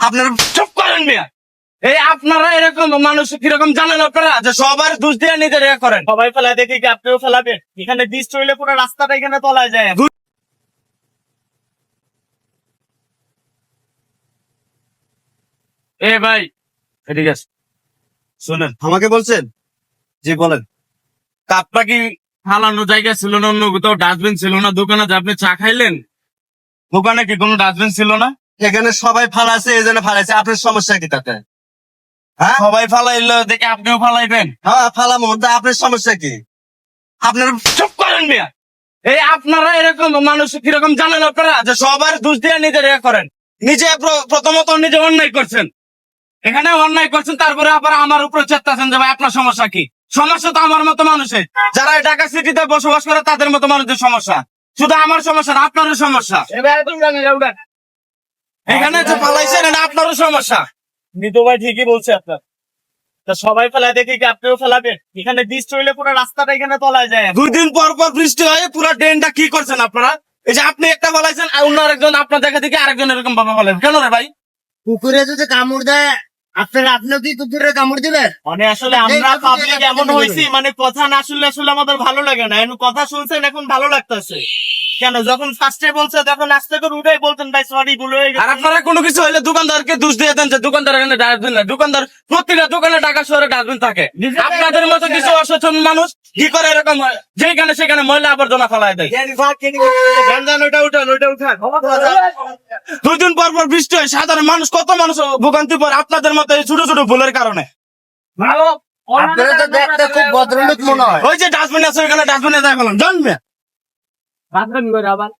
আপনারা চুপ করেন মিয়া। এই আপনারা এরকম মানুষ কীরকম জানেন আপনারা? যে সবার দোষ দিয়ে নিজের এ করেন। সবাই ফেলা দেখি কি আপনিও ফেলাবেন? এখানে বৃষ্টি হইলে পুরো রাস্তাটা এখানে তলায় যায়। এ ভাই এদিকে আছে শোনেন আমাকে বলছেন? জি বলেন। কাপটা কি ফালানো জায়গা ছিল না অন্য কোথাও ডাস্টবিন ছিল না? দোকানে যে আপনি চা খাইলেন দোকানে কি কোনো ডাস্টবিন ছিল না? এখানে সবাই ফালাছে এই জন্য ফালাইছে। আপনার সমস্যা কি তাতে? হ্যাঁ? সবাই ফালাইলো দেখে আপনিও ফালাইবেন। হ্যাঁ ফালামো তা আপনার সমস্যা কি? আপনারা চুপ করেন মিয়া। এই আপনারা এরকম মানুষ কীরকম জানেন আপনারা? যে সবার দোষ দিয়ে নিজের এ করেন। নিজে প্রথমত নিজে অন্যায় করছেন। এখানে অন্যায় করছেন তারপরে আবার আমার উপরে চেষ্টাছেন যে ভাই আপনার সমস্যা কি? সমস্যা তো আমার মতো মানুষের। যারা এই ঢাকা সিটিতে বসবাস করে তাদের মতো মানুষের সমস্যা। শুধু আমার সমস্যা না আপনারও সমস্যা। এখানে যে পালাইছেন এটা আপনারও সমস্যা। নিতু ভাই ঠিকই বলছে আপনার। তা সবাই ফেলা দেখি কি আপনিও ফেলাবেন? এখানে বৃষ্টি হইলে পুরো রাস্তাটা এখানে তলায় যায়। দুই দিন পর পর বৃষ্টি হয় পুরো ড্রেনটা কি করছেন আপনারা? এই যে আপনি একটা বলাইছেন আর অন্য আরেকজন আপনার দেখা দেখে আরেকজন এরকম ভাবে বলেন। কেন রে ভাই? কুকুরে যদি কামড় দেয় আপনারা আপনিও কি কুকুরে কামড় দিবেন? মানে আসলে আমরা পাবলিক এমন হয়েছি মানে কথা না শুনলে আসলে আমাদের ভালো লাগে না। এখন কথা শুনছেন এখন ভালো লাগতেছে। কেন? যখন ফার্স্টে বলছে তখন আস্তে করে উঠাই বলতেন ভাই সরি ভুল হয়ে আর আপনারা কোনো কিছু হইলে দোকানদারকে দোষ দিয়ে দেন যে দোকানদার এখানে ডাস্টবিন না দোকানদার প্রতিটা দোকানে শহরে ডাস্টবিন থাকে। আপনাদের মতো কিছু অসচেতন মানুষ কি করে এরকম হয়? যেখানে সেখানে ময়লা আবর্জনা ফেলায় দেয়। গাঞ্জান ওটা উঠান ওটা উঠান। দুই দিন পর পর বৃষ্টি হয় সাধারণ মানুষ কত মানুষ ভোগান্তি পর আপনাদের মতো এই ছোট ছোট ভুলের কারণে? আপনারা তো দেখতে খুব ভদ্রলোক মনে হয়। ওই যে ডাস্টবিন আছে ওইখানে ডাস্টবিনে যাই ফেলাম জানবে? আবার?